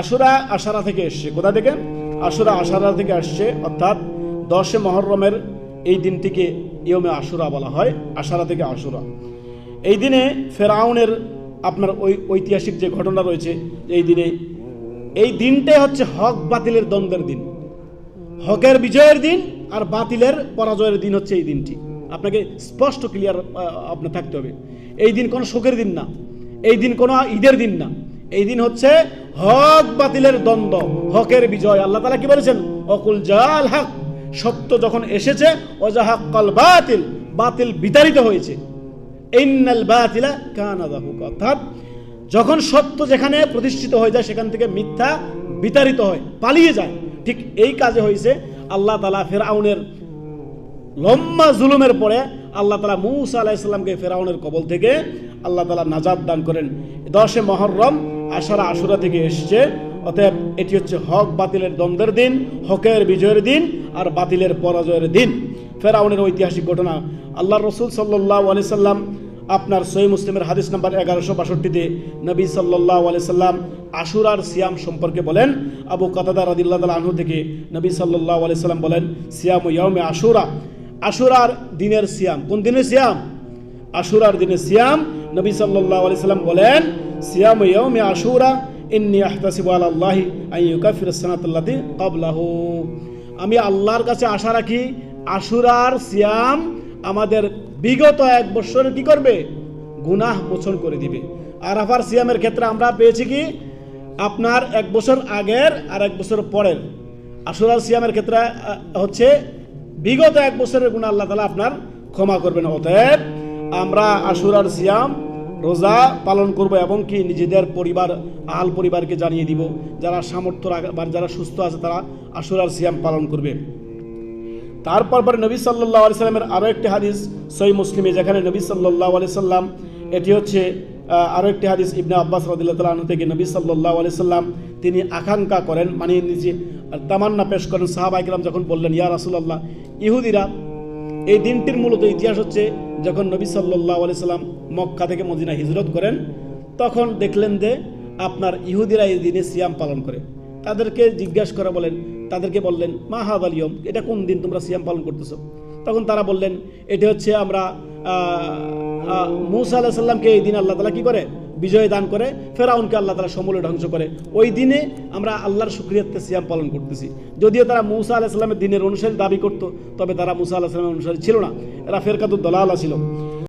আশুরা, আশারা থেকে এসছে। কোথা থেকে? আশুরা, আশারা থেকে আসছে, অর্থাৎ দশে মহরমের এই দিনটিকে ইয়মে আশুরা বলা হয়, আশারা থেকে আশুরা। এই দিনে ফেরাউনের আপনার ওই ঐতিহাসিক যে ঘটনা রয়েছে, এই দিনে, এই দিনটাই হচ্ছে হক বাতিলের দ্বন্দ্বের দিন। হকের বিজয়ের দিন আর বাতিলের পরাজয়ের দিন হচ্ছে এই দিনটি। আপনাকে স্পষ্ট ক্লিয়ার আপনার থাকতে হবে। এই দিন কোনো শোকের দিন না। এই দিন কোনো ঈদের দিন না। এই দিন হচ্ছে হক বাতিলের দ্বন্দ্ব, হকের বিজয়। আল্লাহ তালা কি বলেছেন? অকুল জাল হক, সত্য যখন এসেছে অজাহাক কল বাতিল বাতিল বিতাড়িত হয়েছে। ইন্নাল বাতিলা কানা যাহুক অর্থাৎ যখন সত্য যেখানে প্রতিষ্ঠিত হয়ে যায়, সেখান থেকে মিথ্যা বিতাড়িত হয়, পালিয়ে যায়। ঠিক এই কাজে হয়েছে আল্লাহ তালা ফেরাউনের লম্বা জুলুমের পরে আল্লাহ তালা মুসা আলাইসাল্লামকে ফেরাউনের কবল থেকে আল্লাহ তালা নাজাদ দান করেন। দশে মহরম আশারা আশুরা থেকে এসছে। অতএব এটি হচ্ছে হক, বাতিলের দ্বন্দ্বের দিন, হকের বিজয়ের দিন আর বাতিলের পরাজয়ের দিন। ফেরাউনের ঐতিহাসিক ঘটনা। আল্লাহ রসুল সাল্লাহ আলি সাল্লাম আপনার সই মুসলিমের হাদিস নাম্বার এগারোশো বাষট্টিতে নবী সাল্লাহ আলি সাল্লাম আশুরার সিয়াম সম্পর্কে বলেন। আবু কাতাদা রাদিল্লাহ আনহু থেকে নবী সাল্লাহ আলি সাল্লাম বলেন, সিয়াম ইয়মে আশুরা। আশুরার দিনের সিয়াম। কোন দিনের সিয়াম? আশুরার দিনে সিয়াম। নবী আলি সাল্লাম বলেন, সিয়াম আশুরা, ইন্নি আহতাসিবু আল্লাহি আইয়ুকাফির সানাতুল্লাতি কাবলাহু আমি আল্লাহর কাছে আশা রাখি, আশুরার সিয়াম আমাদের বিগত এক বছরে কি করবে? গুনাহ মোচন করে দিবে। আর আরাফার সিয়ামের ক্ষেত্রে আমরা পেয়েছি কি? আপনার এক বছর আগের আর এক বছর পরের। আশুরার সিয়ামের ক্ষেত্রে হচ্ছে বিগত এক বছরের গুণা আল্লাহ তালা আপনার ক্ষমা করবেন। অতএব আমরা আশুরার সিয়াম, রোজা পালন করব এবং কি নিজেদের পরিবার, আল পরিবারকে জানিয়ে দিব। যারা সামর্থ্য বা যারা সুস্থ আছে তারা আশুরার সিয়াম পালন করবে। তারপর পরে নবী সাল্লাহ আলি সাল্লামের আরও একটি হাদিস সই মুসলিমে, যেখানে নবী সাল্লাহ আলি সাল্লাম, এটি হচ্ছে আরও একটি হাদিস ইবনে আব্বাস রদিল্লাহ তালা থেকে নবী সাল্লাহ আলি সাল্লাম তিনি আকাঙ্ক্ষা করেন মানে নিজে তামান্না পেশ করেন। সাহাবাইকরাম যখন বললেন, ইয়া রাসুলাল্লাহ, ইহুদিরা এই দিনটির মূলত ইতিহাস হচ্ছে যখন নবী সাল্লাহ আলি সাল্লাম মক্কা থেকে মদিনা হিজরত করেন, তখন দেখলেন যে আপনার ইহুদিরা এই দিনে সিয়াম পালন করে। তাদেরকে জিজ্ঞাসা করা বলেন, তাদেরকে বললেন, মা হাদ আলিয়ম এটা কোন দিন তোমরা সিয়াম পালন করতেছো? তখন তারা বললেন, এটা হচ্ছে আমরা মুসা আল্লাহ সাল্লামকে এই দিন আল্লাহ তালা কি করে? বিজয় দান করে, ফেরাউনকে আল্লাহ তালা সমূলে ধ্বংস করে। ওই দিনে আমরা আল্লাহর শুক্রিয়াতে সিয়াম পালন করতেছি। যদিও তারা মুসা আলাহ সাল্লামের দিনের অনুসারী দাবি করত, তবে তারা মুসা আল্লাহ সাল্লামের অনুসারী ছিল না। এরা ফেরকাতুর দলাল ছিল।